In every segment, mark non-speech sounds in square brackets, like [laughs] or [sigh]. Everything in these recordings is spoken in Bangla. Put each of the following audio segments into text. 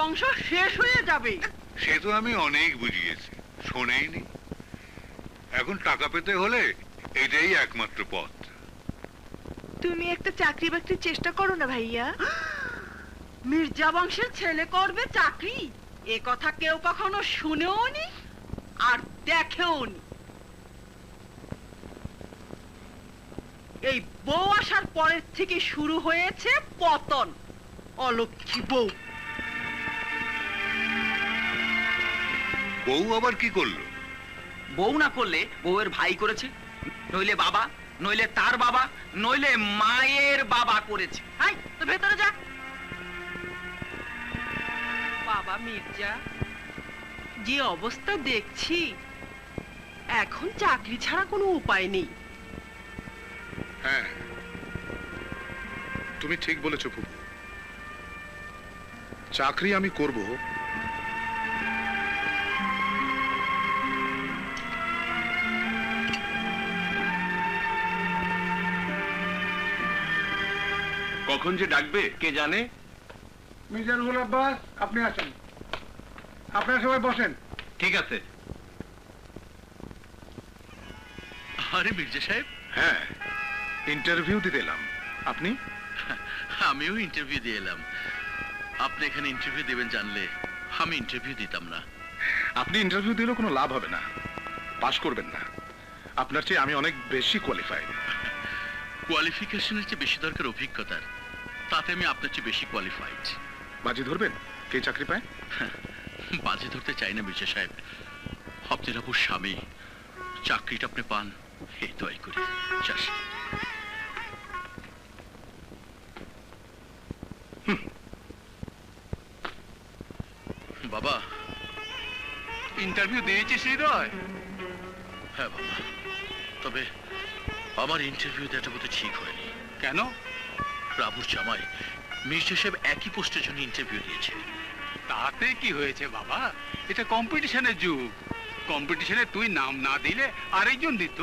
বংশ শেষ হয়ে যাবে। সে তো আমি অনেক বুঝিয়েছি শোনেইনি। এখন টাকা পেতে হলে এটাই একমাত্র পথ। তুমি একটা চাকরি বাকরির চেষ্টা করো না ভাইয়া। মির্জা বংশের ছেলে করবে চাকরি। এ কথা কেউ কখনো শুনেও নি আর দেখেও নি এই বউ আসার পরের থেকে শুরু হয়েছে পতন। অলক্ষী বউ। বউ আবার কি করল? বউ না করলে বউয়ের ভাই করেছে নইলে বাবা নইলে তার বাবা নইলে মায়ের বাবা করেছে। হাই তো ভেতরে যা। বাবা মির্জা যে অবস্থা দেখছি এখন চাকরি ছাড়া কোনো উপায় নেই। হ্যাঁ তুমি ঠিক বলেছ ফুপু চাকরি আমি করব কখন যে ডাকবে কে জানে? মির্জারুল আব্বাস আপনি আসেন। আপনারা সবাই বসেন। ঠিক আছে। আরে মির্জা সাহেব। হ্যাঁ ইন্টারভিউ দিতে এলাম। আপনি? আমিও ইন্টারভিউ দিয়ে এলাম। আপনি এখানে ইন্টারভিউ দেবেন জানলে আমি ইন্টারভিউ দিতাম না। আপনি ইন্টারভিউ দিলেও কোনো লাভ হবে না। পাশ করবেন না। আপনার চেয়ে আমি অনেক বেশি কোয়ালিফাইড কোয়ালিফিকেশনের চেয়ে বেশি দরকার অভিজ্ঞতার। তাতে আমি আপনার চেয়ে বেশি কোয়ালিফাইড বাজি ধরবেন? কে চাকরি পায়? [laughs] বাজে ধরতে চাই না মির্জা সাহেব। আপনার আপুর স্বামী। চাকরিটা আপনি পান। এই দোয়াই করি। চাষ বাবা ইন্টারভিউ দিয়েছিস হৃদয়? হ্যাঁ বাবা। তবে আমার ইন্টারভিউ দেওয়াটা বোধহয় ঠিক হয়নি। কেন? রাবুর জামাই মির্জা সাহেব একই পোস্টের জন্য ইন্টারভিউ দিয়েছে তাতে কি হয়েছে বাবা? এটা কম্পিটিশনের যুগ। কম্পিটিশনে তুই নাম না দিলে আরেকজন দিত।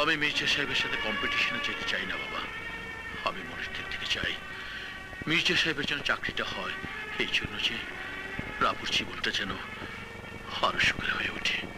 আমি মির্জা সাহেবের সাথে কম্পিটিশনে যেতে চাই না বাবা। আমি মনের দিক থেকে চাই। মির্জা সাহেবের যেন চাকরিটা হয় এই জন্য যে রাবুর জীবনটা যেন আরও সুখের হয়ে ওঠে।